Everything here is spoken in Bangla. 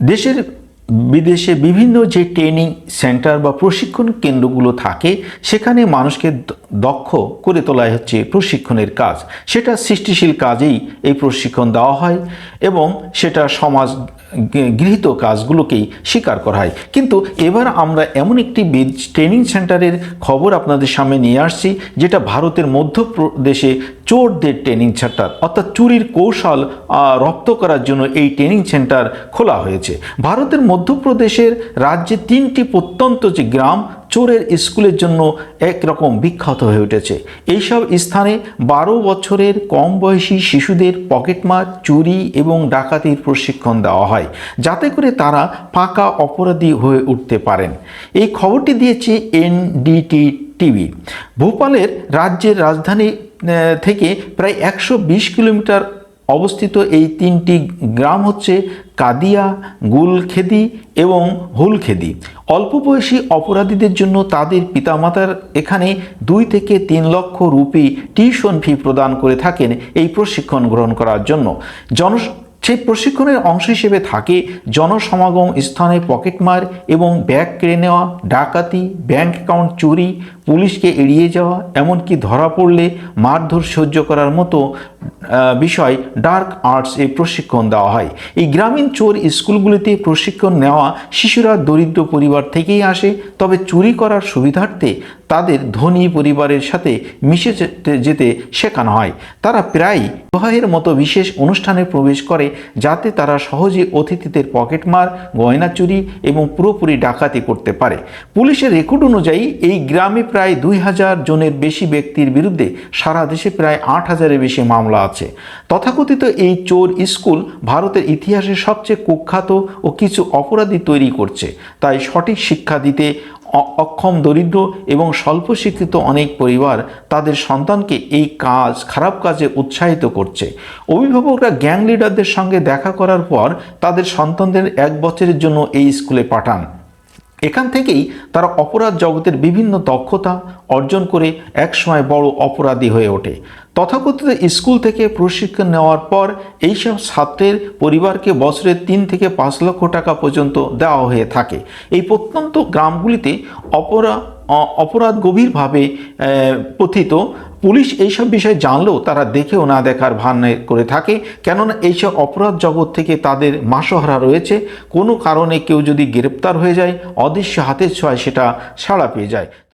দেশের বিদেশে বিভিন্ন যে ট্রেনিং সেন্টার বা প্রশিক্ষণ কেন্দ্রগুলো থাকে, সেখানে মানুষকে দক্ষ করে তোলাই হচ্ছে প্রশিক্ষণের কাজ। সেটা সৃষ্টিশীল কাজেই এই প্রশিক্ষণ দেওয়া হয় এবং সেটা সমাজ গৃহীত কাজগুলোকেই স্বীকার করা হয়। কিন্তু এবার আমরা এমন একটি ট্রেনিং সেন্টারের খবর আপনাদের সামনে নিয়ে আসছি, যেটা ভারতের মধ্যপ্রদেশে চোরদের ট্রেনিং সেন্টার অর্থাৎ চুরির কৌশল রপ্ত করার জন্য এই ট্রেনিং সেন্টার খোলা হয়েছে। ভারতের মধ্যপ্রদেশের রাজ্যে তিনটি প্রত্যন্ত যে গ্রাম, চোরের স্কুলের জন্য একরকম বিখ্যাত হয়ে উঠেছে। এইসব স্থানে বারো বছরের কম বয়সী শিশুদের পকেটমার চুরি এবং ডাকাতির প্রশিক্ষণ দেওয়া হয়, যাতে করে তারা পাকা অপরাধী হয়ে উঠতে পারেন। এই খবরটি দিয়েছে এনডিটি টিভি। ভোপালের রাজ্যের রাজধানী থেকে প্রায় একশো বিশ কিলোমিটার অবস্থিত এই তিনটি গ্রাম হচ্ছে কাদিয়া, গুলখেদি এবং হুলখেদি। অল্প বয়সী অপরাধীদের জন্য তাদের পিতামাতার এখানে দুই থেকে তিন লক্ষ রুপি টিউশন ফি প্রদান করে থাকেন এই প্রশিক্ষণ গ্রহণ করার জন্য। জন, সেই প্রশিক্ষণের অংশ হিসেবে থাকে জনসমাগম স্থানে পকেটমার এবং ব্যাগ কেড়ে নেওয়া, ডাকাতি, ব্যাংক অ্যাকাউন্ট চুরি পুলিশকে এড়িয়ে যাওয়া, এমনকি ধরা পড়লে মারধর সহ্য করার মতো বিষয় ডার্ক আর্টস এ প্রশিক্ষণ দেওয়া হয়। এই গ্রামীণ চোর স্কুলগুলিতে প্রশিক্ষণ নেওয়া শিশুরা দরিদ্র পরিবার থেকেই আসে, তবে চুরি করার সুবিধার্থে তাদের ধনী পরিবারের সাথে মিশে যেতে শেখানো হয়। তারা প্রায় বিবাহের মতো বিশেষ অনুষ্ঠানে প্রবেশ করে, যাতে তারা সহজে অতিথিদের পকেটমার গয়না চুরি এবং পুরোপুরি ডাকাতি করতে পারে। পুলিশের রেকর্ড অনুযায়ী এই গ্রামে প্রায় দুই হাজার জনের বেশি ব্যক্তির বিরুদ্ধে সারা দেশে প্রায় আট হাজারের বেশি মামলা আছে। তথাকথিত এই চোর স্কুল ভারতের ইতিহাসে সবচেয়ে কুখ্যাত ও কিছু অপরাধী তৈরি করছে। তাই সঠিক শিক্ষা দিতে অক্ষম দরিদ্র এবং স্বল্প শিক্ষিত অনেক পরিবার তাদের সন্তানকে এই কাজ, খারাপ কাজে উৎসাহিত করছে। অভিভাবকরা গ্যাং লিডারদের সঙ্গে দেখা করার পর তাদের সন্তানদের এক বছরের জন্য এই স্কুলে পাঠান। এখান থেকেই তারা অপরাধ জগতের বিভিন্ন দক্ষতা অর্জন করে একসময় বড় অপরাধী হয়ে ওঠে। তথাকথিত স্কুল থেকে প্রশিক্ষণ নেওয়ার পর এইসব ছাত্রের পরিবারকে বছরে তিন থেকে পাঁচ লক্ষ টাকা পর্যন্ত দেওয়া হয়ে থাকে। এই প্রত্যন্ত গ্রামগুলিতে অপরা অপরাধ গভীরভাবে পথিত। পুলিশ এইসব বিষয়ে জানলেও তারা দেখেও না দেখার ভান করে থাকে। কেননা এইসব অপরাধ জগৎ থেকে তাদের মাসহারা রয়েছে। কোনো কারণে কেউ যদি গ্রেপ্তার হয়ে যায়, অদৃশ্য হাতের ছোঁয়ায় সেটা সাড়া পেয়ে যায়।